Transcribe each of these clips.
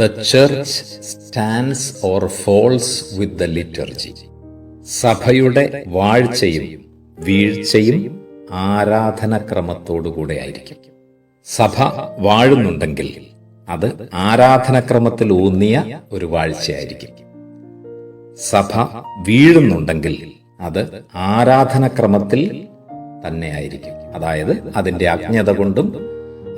The church stands or falls with the liturgy സഭയുടെ വാഴ്ചയും വീഴ്ചയും ആരാധനക്രമത്തോടുകൂടെ ആയിരിക്കും. സഭ വാഴുന്നുണ്ടെങ്കിൽ അത് ആരാധനക്രമത്തിൽ ഊന്നിയ ഒരു വാഴ്ചയായിരിക്കും. സഭ വീഴുന്നുണ്ടെങ്കിൽ അത് ആരാധനക്രമത്തിൽ തന്നെയായിരിക്കും അതായത് അതിന്റെ അജ്ഞത കൊണ്ടും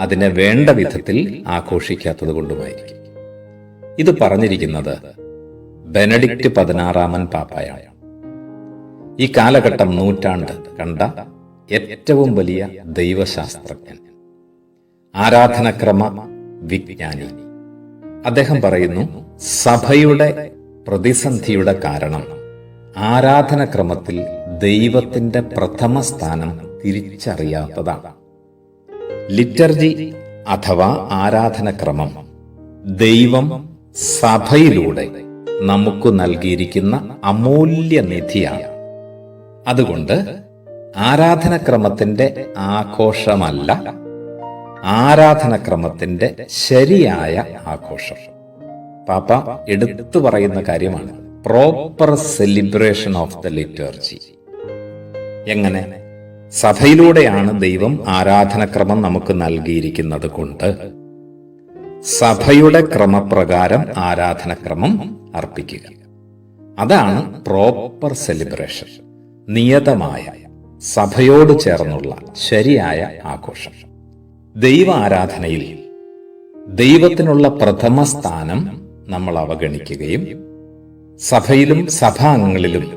അതിനെ വേണ്ട വിധത്തിൽ ആഘോഷിക്കാത്തത് കൊണ്ടുമായിരിക്കും. ഇത് പറഞ്ഞിരിക്കുന്നത് ബെനഡിക്റ്റ് പതിനാറാമൻ പാപ്പായാണ്. ഈ കാലഘട്ടം നൂറ്റാണ്ട് കണ്ട ഏറ്റവും വലിയ ദൈവശാസ്ത്രജ്ഞൻ. ആരാധനക്രമ വിജ്ഞാനി. അദ്ദേഹം പറയുന്നു സഭയുടെ പ്രതിസന്ധിയുടെ കാരണം ആരാധനക്രമത്തിൽ ദൈവത്തിന്റെ പ്രഥമ സ്ഥാനം തിരിച്ചറിയാത്തതാണ്. ലിറ്റർജി അഥവാ ആരാധനക്രമം ദൈവം സഭയിലൂടെ നമുക്ക് നൽകിയിരിക്കുന്ന അമൂല്യ നിധിയാണ്. അതുകൊണ്ട് ആരാധനക്രമത്തിന്റെ ആഘോഷമല്ല ആരാധനക്രമത്തിന്റെ ശരിയായ ആഘോഷം. പാപ്പ എടുത്തു പറയുന്ന കാര്യമാണ്. Proper celebration of the liturgy എങ്ങനെ? സഭയിലൂടെയാണ് ദൈവം ആരാധനക്രമം നമുക്ക് നൽകിയിരിക്കുന്നത് കൊണ്ട് സഭയുടെ ക്രമപ്രകാരം ആരാധനക്രമം അർപ്പിക്കുക. അതാണ് പ്രോപ്പർ സെലിബ്രേഷൻ നിയതമായ സഭയോട് ചേർന്നുള്ള ശരിയായ ആഘോഷം. ദൈവ ആരാധനയിൽ ദൈവത്തിനുള്ള പ്രഥമ സ്ഥാനം നമ്മൾ അവഗണിക്കുകയും സഭയിലും സഭാംഗങ്ങളിലും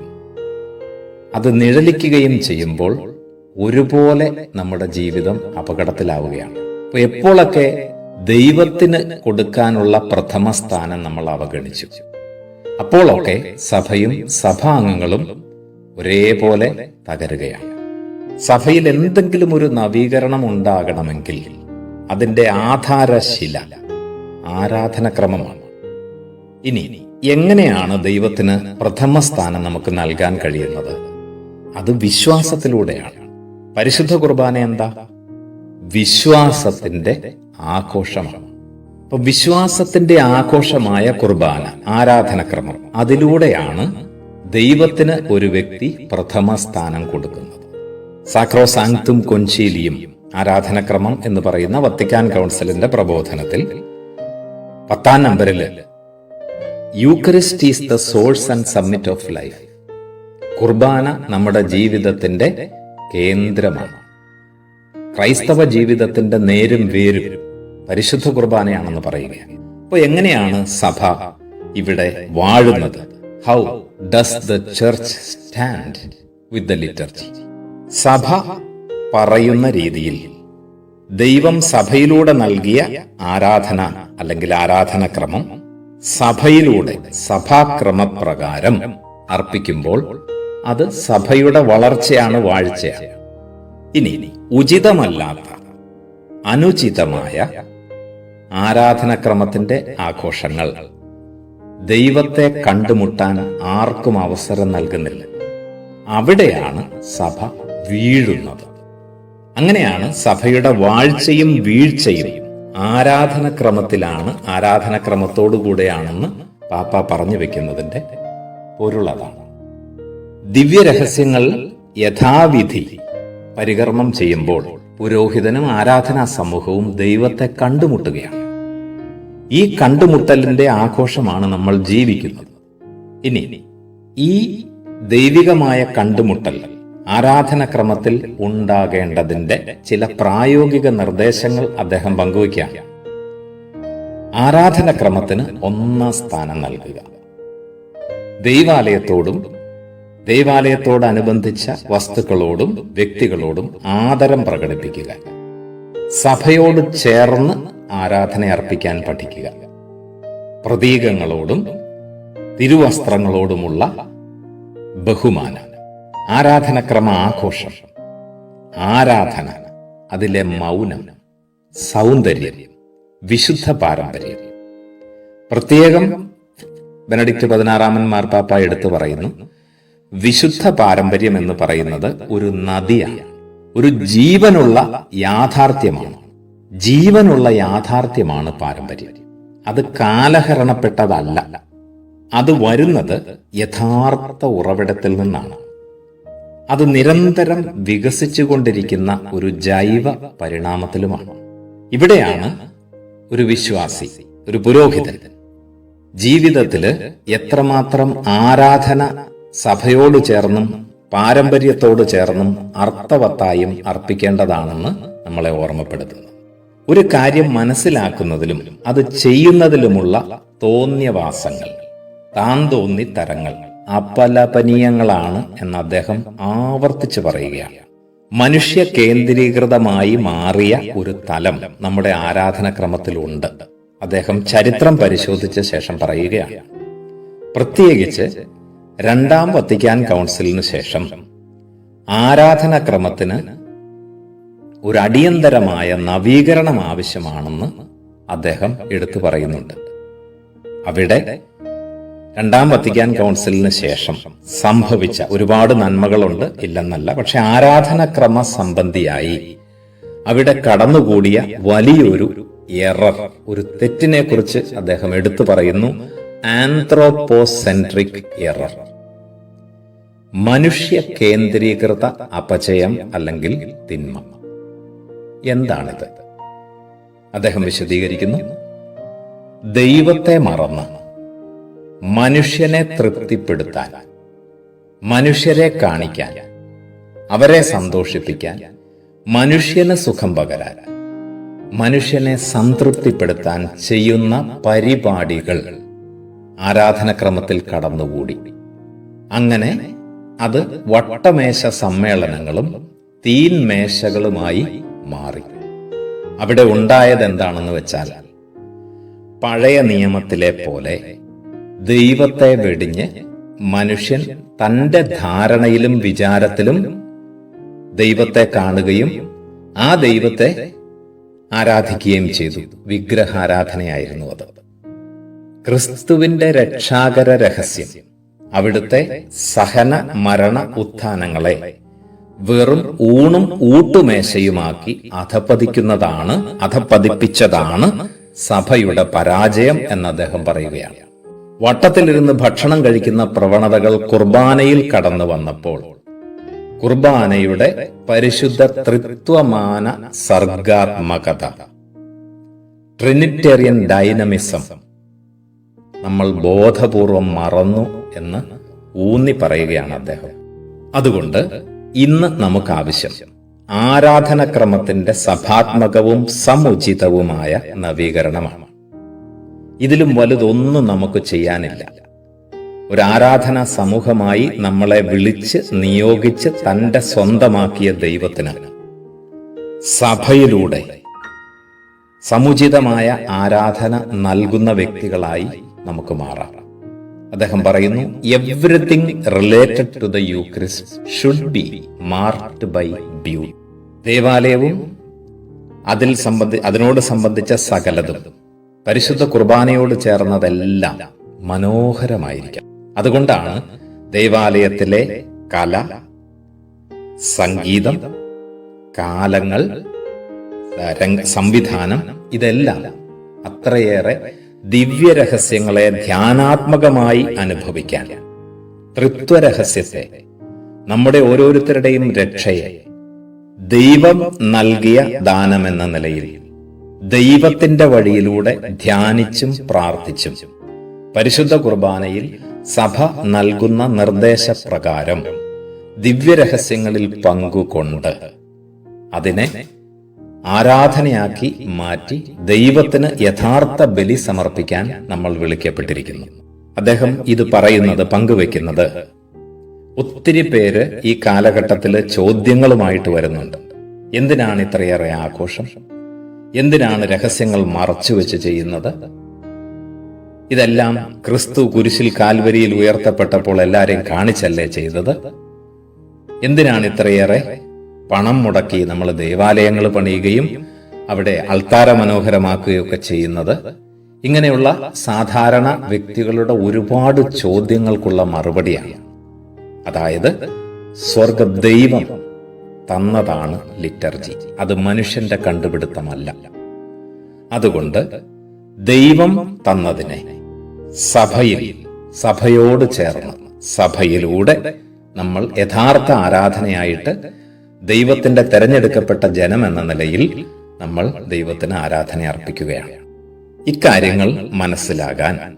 അത് നിഴലിക്കുകയും ചെയ്യുമ്പോൾ ഒരുപോലെ നമ്മുടെ ജീവിതം അപകടത്തിലാവുകയാണ്. എപ്പോഴൊക്കെ ദൈവത്തിന് കൊടുക്കാനുള്ള പ്രഥമ സ്ഥാനം നമ്മൾ അവഗണിച്ചു. അപ്പോഴൊക്കെ സഭയും സഭാംഗങ്ങളും ഒരേപോലെ തകരുകയാണ്. സഭയിൽ എന്തെങ്കിലും ഒരു നവീകരണം ഉണ്ടാകണമെങ്കിൽ അതിന്റെ ആധാരശില ആരാധനക്രമമാണ്. ഇനി എങ്ങനെയാണ് ദൈവത്തിന് പ്രഥമ സ്ഥാനം നമുക്ക് നൽകാൻ കഴിയുന്നത്? അത് വിശ്വാസത്തിലൂടെയാണ്. പരിശുദ്ധ കുർബാന എന്താ? വിശ്വാസത്തിന്റെ ആഘോഷമാണ് അപ്പൊ വിശ്വാസത്തിന്റെ ആഘോഷമായ കുർബാന ആരാധനക്രമം. അതിലൂടെയാണ് ദൈവത്തിന് ഒരു വ്യക്തി പ്രഥമ സ്ഥാനം കൊടുക്കുന്നത്. സാക്രോ സാങ്തും കൊഞ്ചീലിയും ആരാധനക്രമം എന്ന് പറയുന്ന വത്തിക്കാൻ കൗൺസിലിന്റെ പ്രബോധനത്തിൽ പത്താം നമ്പറിൽ eucharist is the source and summit of life. കുർബാന നമ്മുടെ ജീവിതത്തിന്റെ കേന്ദ്രമാണ്. ക്രൈസ്തവ ജീവിതത്തിന്റെ നേരും വേരും പരിശുദ്ധ കുർബാനയാണെന്ന് പറയുകയാണ്. അപ്പൊ എങ്ങനെയാണ് സഭ ഇവിടെ വാഴുന്നത്? How does the church stand with the liturgy സഭ പറയുന്ന രീതിയിൽ ദൈവം സഭയിലൂടെ നൽകിയ ആരാധന അല്ലെങ്കിൽ ആരാധനക്രമം സഭയിലൂടെ സഭാക്രമപ്രകാരം അർപ്പിക്കുമ്പോൾ അത് സഭയുടെ വളർച്ചയാണ് വാഴ്ചയാണ്. ഇനി ഉചിതമല്ലാത്ത അനുചിതമായ ആരാധനക്രമത്തിന്റെ ആഘോഷങ്ങൾ. ദൈവത്തെ കണ്ടുമുട്ടാൻ ആർക്കും അവസരം നൽകുന്നില്ല. അവിടെയാണ് സഭ വീഴുന്നത്. അങ്ങനെയാണ് സഭയുടെ വാഴ്ചയും വീഴ്ചയും ആരാധനക്രമത്തിലാണ് ആരാധനക്രമത്തോടുകൂടെയാണെന്ന് പാപ്പ പറഞ്ഞു വെക്കുന്നതിന്റെ പൊരുളതാണ് ദിവ്യരഹസ്യങ്ങൾ യഥാവിധി പരികർമ്മം ചെയ്യുമ്പോൾ പുരോഹിതനും ആരാധനാ സമൂഹവും ദൈവത്തെ കണ്ടുമുട്ടുകയാണ്. ഈ കണ്ടുമുട്ടലിന്റെ ആഘോഷമാണ് നമ്മൾ ജീവിക്കുന്നത്. ഇനി ഈ ദൈവികമായ കണ്ടുമുട്ടൽ ആരാധനക്രമത്തിൽ ഉണ്ടാകേണ്ടതിന്റെ ചില പ്രായോഗിക നിർദ്ദേശങ്ങൾ അദ്ദേഹം പങ്കുവയ്ക്കുകയാണ്. ആരാധനക്രമത്തിന് ഒന്നാം സ്ഥാനം നൽകുക. ദൈവാലയത്തോടും ദൈവാലയത്തോടനുബന്ധിച്ച വസ്തുക്കളോടും വ്യക്തികളോടും ആദരം പ്രകടിപ്പിക്കുക. സഭയോട് ചേർന്ന് ആരാധന അർപ്പിക്കാൻ പഠിക്കുക. പ്രതീകങ്ങളോടും തിരുവസ്ത്രങ്ങളോടുമുള്ള ബഹുമാനം. ആരാധനക്രമ ആഘോഷം. ആരാധന അതിലെ മൗനം സൗന്ദര്യം വിശുദ്ധ പാരമ്പര്യം. പ്രത്യേകം ബെനഡിക്റ്റ് പതിനാറാമൻ മാർപ്പാപ്പ എടുത്തു പറയുന്നു വിശുദ്ധ പാരമ്പര്യം എന്ന് പറയുന്നത് ഒരു നദിയാണ്. ഒരു ജീവനുള്ള യാഥാർത്ഥ്യമാണ്. ജീവനുള്ള യാഥാർത്ഥ്യമാണ് പാരമ്പര്യം. അത് കാലഹരണപ്പെട്ടതല്ല. അത് വരുന്നത് യഥാർത്ഥ ഉറവിടത്തിൽ നിന്നാണ്. അത് നിരന്തരം വികസിച്ചുകൊണ്ടിരിക്കുന്ന ഒരു ജൈവ പരിണാമത്തിലുമാണ്. ഇവിടെയാണ് ഒരു വിശ്വാസി ഒരു പുരോഹിതൻ. ജീവിതത്തിൽ എത്രമാത്രം ആരാധന സഭയോട് ചേർന്നും പാരമ്പര്യത്തോട് ചേർന്നും അർത്ഥവത്തായും അർപ്പിക്കേണ്ടതാണെന്ന് നമ്മളെ ഓർമ്മപ്പെടുത്തുന്നു. ഒരു കാര്യം മനസ്സിലാക്കുന്നതിലും അത് ചെയ്യുന്നതിലുമുള്ള തോന്നിയവാസങ്ങൾ താൻ തോന്നി തരങ്ങൾ അപലപനീയങ്ങളാണ് എന്ന് അദ്ദേഹം ആവർത്തിച്ചു പറയുകയാണ്. മനുഷ്യ കേന്ദ്രീകൃതമായി മാറിയ ഒരു തലം നമ്മുടെ ആരാധനക്രമത്തിലുണ്ട് അദ്ദേഹം ചരിത്രം പരിശോധിച്ച ശേഷം പറയുകയാണ്. പ്രത്യേകിച്ച് രണ്ടാം വത്തിക്കാൻ കൗൺസിലിന് ശേഷം ആരാധനാക്രമത്തിന് ഒരു അടിയന്തരമായ നവീകരണം ആവശ്യമാണെന്ന് അദ്ദേഹം എടുത്തു പറയുന്നുണ്ട്. അവിടെ രണ്ടാം വത്തിക്കാൻ കൗൺസിലിന് ശേഷം സംഭവിച്ച ഒരുപാട് നന്മകളുണ്ട് ഇല്ലെന്നല്ല പക്ഷെ ആരാധനക്രമ സംബന്ധിയായി അവിടെ കടന്നുകൂടിയ വലിയൊരു എറർ ഒരു തെറ്റിനെ കുറിച്ച് അദ്ദേഹം എടുത്തു പറയുന്നു ആന്ത്രോപോസെൻട്രിക് എറർ. മനുഷ്യ കേന്ദ്രീകൃത അപചയം അല്ലെങ്കിൽ തിന്മ. എന്താണിത്? അദ്ദേഹം വിശദീകരിക്കുന്നു. ദൈവത്തെ മറന്ന് മനുഷ്യനെ തൃപ്തിപ്പെടുത്താൻ മനുഷ്യരെ കാണിക്കാൻ അവരെ സന്തോഷിപ്പിക്കാൻ മനുഷ്യന് സുഖം പകരാൻ മനുഷ്യനെ സംതൃപ്തിപ്പെടുത്താൻ ചെയ്യുന്ന പരിപാടികൾ ആരാധനക്രമത്തിൽ കടന്നുകൂടി. അങ്ങനെ അത് വട്ടമേശ സമ്മേളനങ്ങളും തീൻമേശകളുമായി മാറി. അവിടെ ഉണ്ടായത് എന്താണെന്ന് വെച്ചാൽ പഴയ നിയമത്തിലെ പോലെ ദൈവത്തെ വെടിഞ്ഞ് മനുഷ്യൻ തന്റെ ധാരണയിലും വിചാരത്തിലും ദൈവത്തെ കാണുകയും ആ ദൈവത്തെ ആരാധിക്കുകയും ചെയ്തു. വിഗ്രഹാരാധനയായിരുന്നു അത്. ക്രിസ്തുവിന്റെ രക്ഷാകര രഹസ്യം അവിടുത്തെ സഹന മരണ ഉത്ഥാനങ്ങളെ വെറും ഊണും ഊട്ടുമേശയുമാക്കി അധപ്പതിക്കുന്നതാണ് അധപ്പതിപ്പിച്ചതാണ് സഭയുടെ പരാജയം എന്ന് അദ്ദേഹം പറയുകയാണ്. വട്ടത്തിലിരുന്ന് ഭക്ഷണം കഴിക്കുന്ന പ്രവണതകൾ കുർബാനയിൽ കടന്നു വന്നപ്പോൾ കുർബാനയുടെ പരിശുദ്ധ തൃത്വമാന സർഗാത്മകത ട്രിനിറ്റേറിയൻ ഡൈനമിസം നമ്മൾ ബോധപൂർവം മറന്നു എന്ന് ഊന്നി പറയുകയാണ് അദ്ദേഹം. അതുകൊണ്ട് ഇന്ന് നമുക്ക് ആവശ്യം ആരാധനക്രമത്തിന്റെ സഭാത്മകവും സമുചിതവുമായ നവീകരണമാണ്. ഇതിലും വലുതൊന്നും നമുക്ക് ചെയ്യാനില്ല. ഒരു ആരാധന സമൂഹമായി നമ്മളെ വിളിച്ച് നിയോഗിച്ച് തന്റെ സ്വന്തമാക്കിയ ദൈവത്തിന് സഭയിലൂടെ സമുചിതമായ ആരാധന നൽകുന്ന വ്യക്തികളായി നമുക്ക് മാറാം. അദ്ദേഹം പറയുന്നു everything related to the eucharist should be marked by beauty ദേവാലയവും അതിൽ സംബന്ധി അതിനോട് സംബന്ധിച്ച സകലതും പരിശുദ്ധ കുർബാനയോട് ചേർന്നതെല്ലാം മനോഹരമായിരിക്കാം അതുകൊണ്ടാണ് ദേവാലയത്തിലെ കല സംഗീതം കാലങ്ങൾ സംവിധാനം ഇതെല്ലാം അത്രയേറെ ദിവ്യരഹസ്യങ്ങളെ ധ്യാനാത്മകമായി അനുഭവിക്കാൻ. തൃത്വരഹസ്യത്തെ നമ്മുടെ ഓരോരുത്തരുടെയും രക്ഷയെ. ദൈവം നൽകിയ ദാനമെന്ന നിലയിൽ ദൈവത്തിന്റെ വഴിയിലൂടെ ധ്യാനിച്ചും പ്രാർത്ഥിച്ചും പരിശുദ്ധ കുർബാനയിൽ സഭ നൽകുന്ന നിർദ്ദേശപ്രകാരം ദിവ്യരഹസ്യങ്ങളിൽ പങ്കുകൊണ്ട് അതിനെ ആരാധനയാക്കി മാറ്റി ദൈവത്തിന് യഥാർത്ഥ ബലി സമർപ്പിക്കാൻ നമ്മൾ വിളിക്കപ്പെട്ടിരിക്കുന്നു. അദ്ദേഹം ഇത് പറയുന്നത് പങ്കുവെക്കുന്നത് ഒത്തിരി പേര് ഈ കാലഘട്ടത്തിൽ ചോദ്യങ്ങളുമായിട്ട് വരുന്നുണ്ട്. എന്തിനാണ് ഇത്രയേറെ ആഘോഷം? എന്തിനാണ് രഹസ്യങ്ങൾ മറച്ചു വെച്ച് ചെയ്യുന്നത്? ഇതെല്ലാം ക്രിസ്തു കുരിശിൽ കാൽവരിയിൽ ഉയർത്തപ്പെട്ടപ്പോൾ എല്ലാരെയും കാണിച്ചല്ലേ ചെയ്തത്? എന്തിനാണ് ഇത്രയേറെ പണം മുടക്കി നമ്മൾ ദേവാലയങ്ങൾ പണിയുകയും അവിടെ അൾത്താര മനോഹരമാക്കുകയൊക്കെ ചെയ്യുന്നത്. ഇങ്ങനെയുള്ള സാധാരണ വ്യക്തികളുടെ ഒരുപാട് ചോദ്യങ്ങൾക്കുള്ള മറുപടിയാണ്. അതായത് സ്വർഗ ദൈവം തന്നതാണ് ലിറ്റർജി. അത് മനുഷ്യന്റെ കണ്ടുപിടുത്തമല്ല. അതുകൊണ്ട് ദൈവം തന്നതിനെ സഭയിൽ സഭയോട് ചേർന്ന് സഭയിലൂടെ നമ്മൾ യഥാർത്ഥ ആരാധനയായിട്ട് ദൈവത്തിന്റെ തെരഞ്ഞെടുക്കപ്പെട്ട ജനം എന്ന നിലയിൽ നമ്മൾ ദൈവത്തിന് ആരാധന അർപ്പിക്കുകയാണ്. ഇക്കാര്യങ്ങൾ മനസ്സിലാകാൻ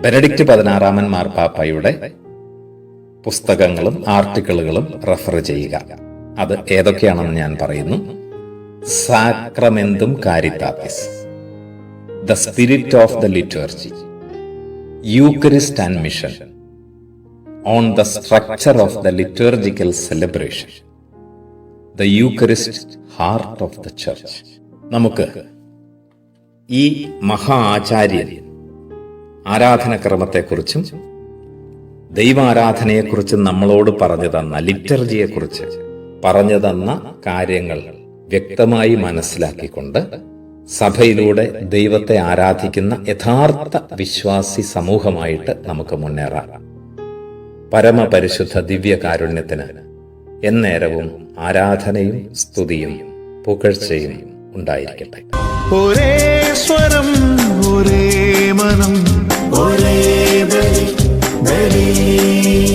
ബെനഡിക്റ്റ് പതിനാറാമൻ മാർപ്പാപ്പയുടെ പുസ്തകങ്ങളും ആർട്ടിക്കിളുകളും റെഫർ ചെയ്യുക. അത് ഏതൊക്കെയാണെന്ന് ഞാൻ പറയുന്നു. സാക്രമെന്തും കാരിത്താപിസ് the spirit of the liturgy. Eucharist and mission. On the structure of the liturgical celebration. The eucharist heart of the church നമുക്ക് ഈ മഹാ ആചാര്യൻ ആരാധനക്രമത്തെക്കുറിച്ചും ദൈവാരാധനയെക്കുറിച്ച് നമ്മളോട് പറഞ്ഞു തന്ന ലിറ്റർജിയെക്കുറിച്ച് പറഞ്ഞു തന്ന കാര്യങ്ങൾ വ്യക്തമായി മനസ്സിലാക്കിക്കൊണ്ട് സഭയിലൂടെ ദൈവത്തെ ആരാധിക്കുന്ന യഥാർത്ഥ വിശ്വാസി സമൂഹമായിട്ട് നമുക്ക് മുന്നേറാം. പരമപരിശുദ്ധ ദിവ്യകാരുണ്യത്തിന് എന്നേരവും ആരാധനയും സ്തുതിയും പുകഴ്ചയും ഉണ്ടായിരിക്കട്ടെ. ഒരേ സ്വരം ഒരേ മനം ഒരേ ബലി ബലി.